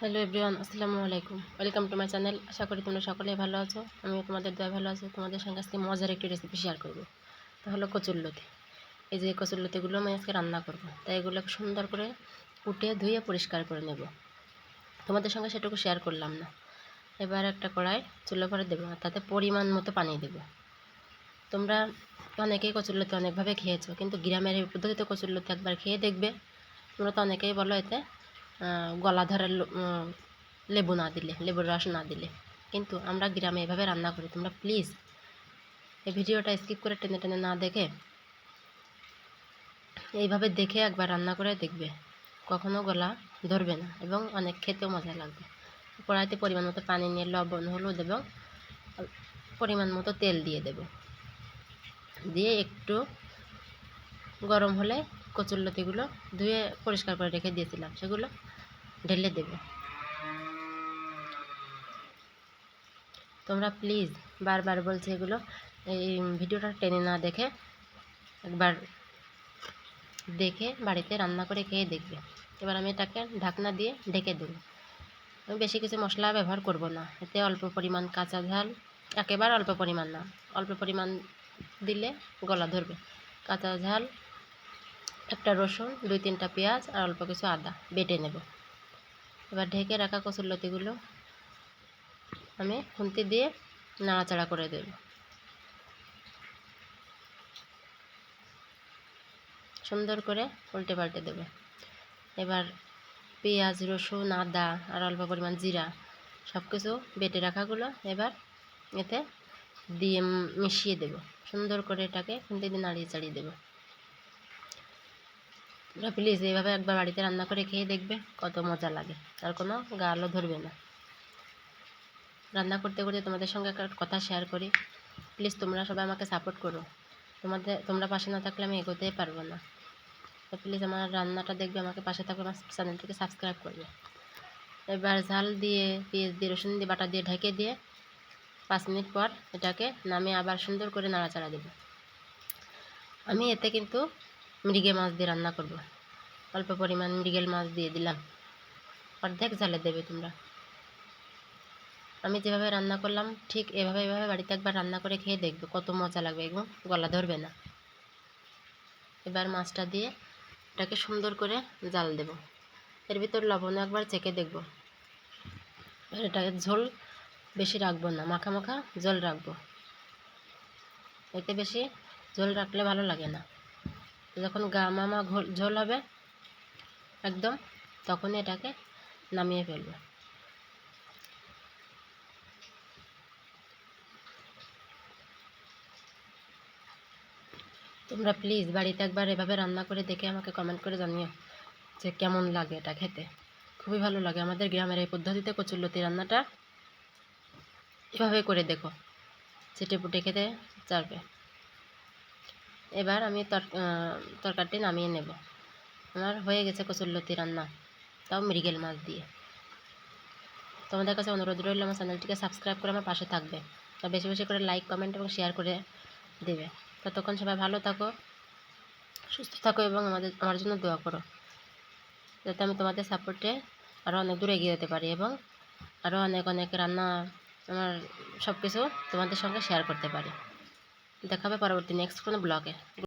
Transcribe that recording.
Hello everyone আসসালামু আলাইকুম। Welcome to my channel আশা করি তোমরা সকলেই ভালো আছো। আমিও তোমাদের দয়া ভালো আছি। তোমাদের সঙ্গে আজকে মজার একটি রেসিপি শেয়ার করব। তা হলো কচুরলতি এই যে কচুরলতিগুলো আমি আজকে রান্না করব। তাই এগুলো সুন্দর করে কুটে, ধুয়ে পরিষ্কার করে নেব। তোমাদের সঙ্গে সেটুকু শেয়ার করলাম না। এবার একটা কড়াই চুলো করে দেবো আর তাতে পরিমাণ মতো পানি দেবো। তোমরা অনেকেই কচুরলতি অনেকভাবে খেয়েছো, কিন্তু গ্রামের এই পদ্ধতিতে কচুরলতি একবার খেয়ে দেখবে। তোমরা তো অনেকেই বলো এতে। গলা ধরে লেবু না দিলে, লেবুর রস না দিলে। কিন্তু আমরা গ্রামে এভাবে রান্না করি। তোমরা প্লিজ এই ভিডিওটা স্কিপ করে টেনে টেনে না দেখে এইভাবে দেখে একবার রান্না করে দেখবে। কখনো গলা ধরবে না এবং অনেক খেতেও মজা লাগবে। কড়াইতে পরিমাণ মতো পানি নিয়ে লবণ, হলুদ এবং পরিমাণ মতো তেল দিয়ে দেব। দিয়ে একটু গরম হলে কচুরলতিগুলো ধুয়ে পরিষ্কার করে রেখে দিয়েছিলাম, সেগুলো ঢেলে দেবে। তোমরা প্লিজ বারবার বলছি এগুলো, এই ভিডিওটা টেনে না দেখে একবার দেখে বাড়িতে রান্না করে খেয়ে দেখবে। এবার আমি এটাকে ঢাকনা দিয়ে ঢেকে দেব। আমি বেশি কিছু মশলা ব্যবহার করব না, এতে অল্প পরিমাণ কাঁচা ঝাল, একেবারে অল্প পরিমাণ না, অল্প পরিমাণ দিলে গলা ধরবে। কাঁচা ঝাল একটা রসুন, দুই তিনটা পেঁয়াজ আর অল্প কিছু আদা বেটে নেব। এবার ঢেকে রাখা কচুরলতিগুলো আমি খুন্তি দিয়ে নাড়াচাড়া করে দেব। সুন্দর করে উল্টে পাল্টে দেবে। এবার পেঁয়াজ, রসুন, আদা আর অল্প পরিমাণ জিরা সব কিছু বেটে রাখাগুলো এবার এতে দিয়ে মিশিয়ে দেব। সুন্দর করে এটাকে খুন্তি দিয়ে নাড়িয়ে চাড়িয়ে দেবো। প্লিজ এইভাবে একবার বাড়িতে রান্না করে খেয়ে দেখবে কত মজা লাগে। আর কোনো গালও ধরবে না। রান্না করতে করতে তোমাদের সঙ্গে একটা কথা শেয়ার করি। প্লিজ তোমরা সবাই আমাকে সাপোর্ট করো। তোমাদের, তোমরা পাশে না থাকলে আমি এগোতেই পারব না। তো প্লিজ আমার রান্নাটা দেখবে, আমাকে পাশে থাকবে, আমার চ্যানেলটিকে সাবস্ক্রাইব করবে। এবার ঝাল দিয়ে, পেঁয়াজ দিয়ে, রসুন দিয়ে, বাটা দিয়ে ঢেকে দিয়ে পাঁচ মিনিট পর এটাকে নামিয়ে আবার সুন্দর করে নাড়াচাড়া দেবো। আমি এতে কিন্তু মৃগে মাছ দিয়ে রান্না করব। অল্প পরিমাণ মৃগেল মাছ দিয়ে দিলাম। অর্ধেক ঝালে দেবে তোমরা। আমি যেভাবে রান্না করলাম, ঠিক এভাবে এভাবে বাড়িতে একবার রান্না করে খেয়ে দেখবে কত মজা লাগবে এবং গলা ধরবে না। এবার মাছটা দিয়ে এটাকে সুন্দর করে জাল দেব। এর ভিতর লবণ একবার চেকে দেখব। এটাকে ঝোল বেশি রাখব না, মাখা মাখা জল রাখব। এতে বেশি ঝোল রাখলে ভালো লাগে না। যখন গা মামা ঝোল হবে, একদম, তখনই এটাকে নামিয়ে ফেলবে। তোমরা প্লিজ বাড়িতে একবার এভাবে রান্না করে দেখে আমাকে কমেন্ট করে জানিও যে কেমন লাগে এটা খেতে। খুবই ভালো লাগে। আমাদের গ্রামের এই পদ্ধতিতে কচুরলতি রান্নাটা এভাবে করে দেখো। চেটে পুটে খেতে চারবে এবার আমি তরকারিটি নামিয়ে নেব। আমার হয়ে গেছে কচুরলতি রান্না, তাও মৃগেল মাছ দিয়ে। তোমাদের কাছে অনুরোধ রইল আমার চ্যানেলটিকে সাবস্ক্রাইব করে আমার পাশে থাকবে। আর বেশি বেশি করে লাইক কমেন্ট এবং শেয়ার করে দেবে। ততক্ষণ সবাই ভালো থাকো, সুস্থ থাকো এবং আমাদের, আমার জন্য দোয়া করো। যাতে আমি তোমাদের সাপোর্টে আরও অনেক দূরে এগিয়ে যেতে পারি এবং আরও অনেক অনেক রান্না, আমার সব কিছু তোমাদের সঙ্গে শেয়ার করতে পারি। দেখাবে পরবর্তী নেক্সট কোনো ব্লগে